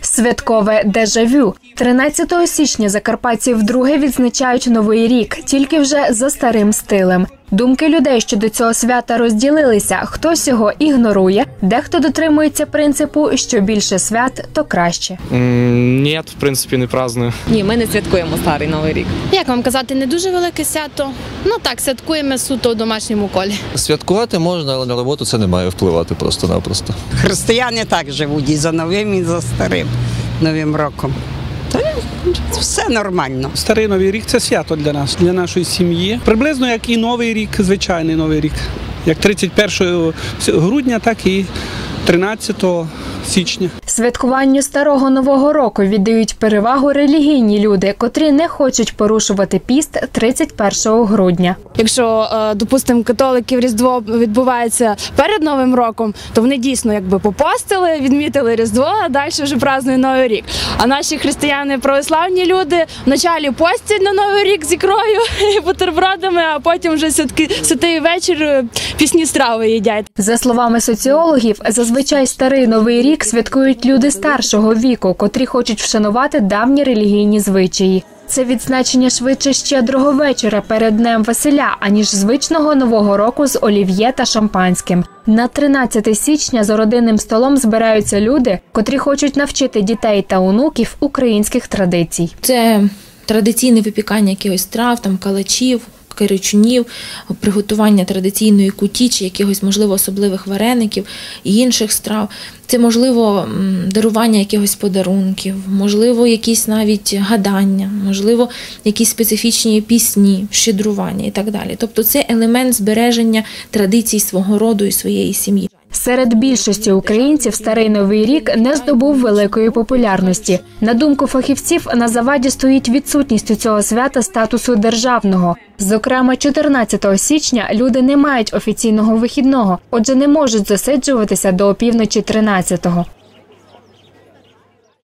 Святкове дежавю. 13 січня закарпатці вдруге відзначають новий рік, тільки вже за старим стилем. Думки людей щодо цього свята розділилися. Хтось його ігнорує, дехто дотримується принципу, що більше свят, то краще. М, Нет, в принципі, не праздную. Ні, ми не святкуємо старий новий рік. Як вам казати, не дуже велике свято. Ну так, святкуємо суто у домашньому колі. Святкувати можна, але на роботу це не має впливати просто-напросто. Християни так живуть і за новим, і за старим новим роком. Все нормально. Старий новий рік це свято для нас, для нашої сім'ї. Приблизно як і новий рік, звичайний новий рік. Як 31 грудня, так і 13 січня. Святкуванню старого нового року віддають перевагу релігійні люди, котрі не хочуть порушувати піст 31 грудня. Якщо, е, допустимо, католиків Різдво відбувається перед Новим роком, то вони дійсно якби попостили, відмітили Різдво, а далі вже празднують Новий рік. А наші християни православні люди вначалі постять на Новий рік з ікрою і бутербродами, а потім вже святки святий вечір е, пісні страви їдять. За словами соціологів, зазвичай старий новий рік святкують люди старшого віку, котрі хочуть вшанувати давні релігійні звичаї. Це відзначення швидше щедрого вечора перед Днем Василя, аніж звичного нового року з олів'є та шампанським. На 13 січня за родинним столом збираються люди, котрі хочуть навчити дітей та онуків українських традицій. Це традиційне випікання якихось трав, там калачів, киричунів, приготування традиційної куті чи якихось, можливо, особливих вареників і інших страв. Це можливо дарування якихось подарунків, можливо, якісь навіть гадання, можливо, якісь специфічні пісні, щедрування і так далі. Тобто це елемент збереження традицій свого роду і своєї сім'ї. Серед більшості українців старий новий рік не здобув великої популярності. На думку фахівців, на заваді стоїть відсутність у цього свята статусу державного. Зокрема, 14 січня люди не мають офіційного вихідного, отже, не можуть засиджуватися до опівночі 13-го.